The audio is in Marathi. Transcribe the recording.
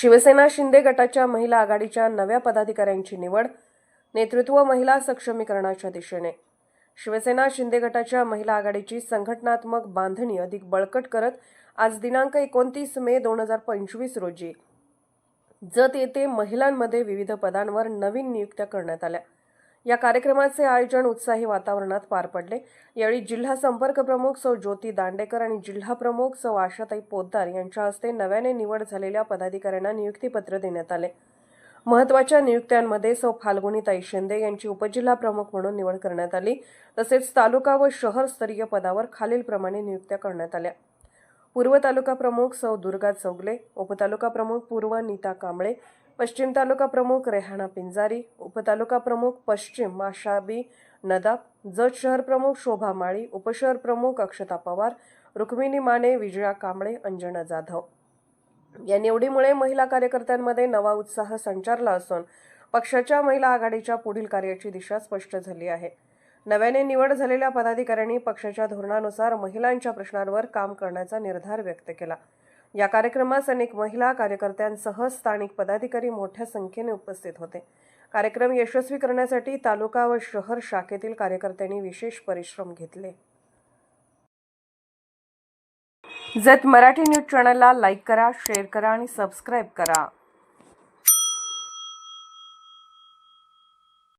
शिवसेना शिंदे गटाच्या महिला आघाडीच्या नव्या पदाधिकाऱ्यांची निवड नेतृत्व महिला सक्षमीकरणाच्या दिशेने. शिवसेना शिंदे गटाच्या महिला आघाडीची संघटनात्मक बांधणी अधिक बळकट करत आज दिनांक एकोणतीस मे दोन हजार पंचवीस रोजी जत येथे महिलांमध्ये विविध पदांवर नवीन नियुक्त्या करण्यात आल्या. या कार्यक्रमाचे आयोजन उत्साही वातावरणात पार पडले. यावेळी जिल्हा संपर्क प्रमुख सौ ज्योती दांडेकर आणि जिल्हा प्रमुख सौ आशाताई पोद्दार यांच्या हस्ते नव्याने निवड झालेल्या पदाधिकाऱ्यांना नियुक्तीपत्र देण्यात आले. महत्त्वाच्या नियुक्त्यांमध्ये सौ फाल्गुनीताई शिंदे यांची उपजिल्हा प्रमुख म्हणून निवड करण्यात आली. तसेच तालुका व शहर स्तरीय पदावर खालीलप्रमाणे नियुक्त्या करण्यात आल्या. पूर्व तालुका प्रमुख सौ दुर्गा चौगले उपतालुका प्रमुख पूर्व नीता कांबळे पश्चिम तालुका प्रमुख रेहाना पिंजारी उपतालुका प्रमुख पश्चिम माशाबी नदाब जत शहर प्रमुख शोभा माळी उपशहर प्रमुख अक्षता पवार रुक्मिणी माने विजया कांबळे अंजना जाधव. या निवडीमुळे महिला कार्यकर्त्यांमध्ये नवा उत्साह संचारला असून पक्षाच्या महिला आघाडीच्या पुढील कार्याची दिशा स्पष्ट झाली आहे. नव्याने निवड झालेल्या पदाधिकाऱ्यांनी पक्षाच्या धोरणानुसार महिलांच्या प्रश्नांवर काम करण्याचा निर्धार व्यक्त केला. या कार्यक्रमास अनेक महिला कार्यकर्त्यांसह स्थानिक पदाधिकारी मोठ्या संख्येने उपस्थित होते. कार्यक्रम यशस्वी करण्यासाठी तालुका व शहर शाखेतील कार्यकर्त्यांनी विशेष परिश्रम घेतले. जत मराठी न्यूज चॅनलला लाईक करा शेअर करा आणि सबस्क्राईब करा.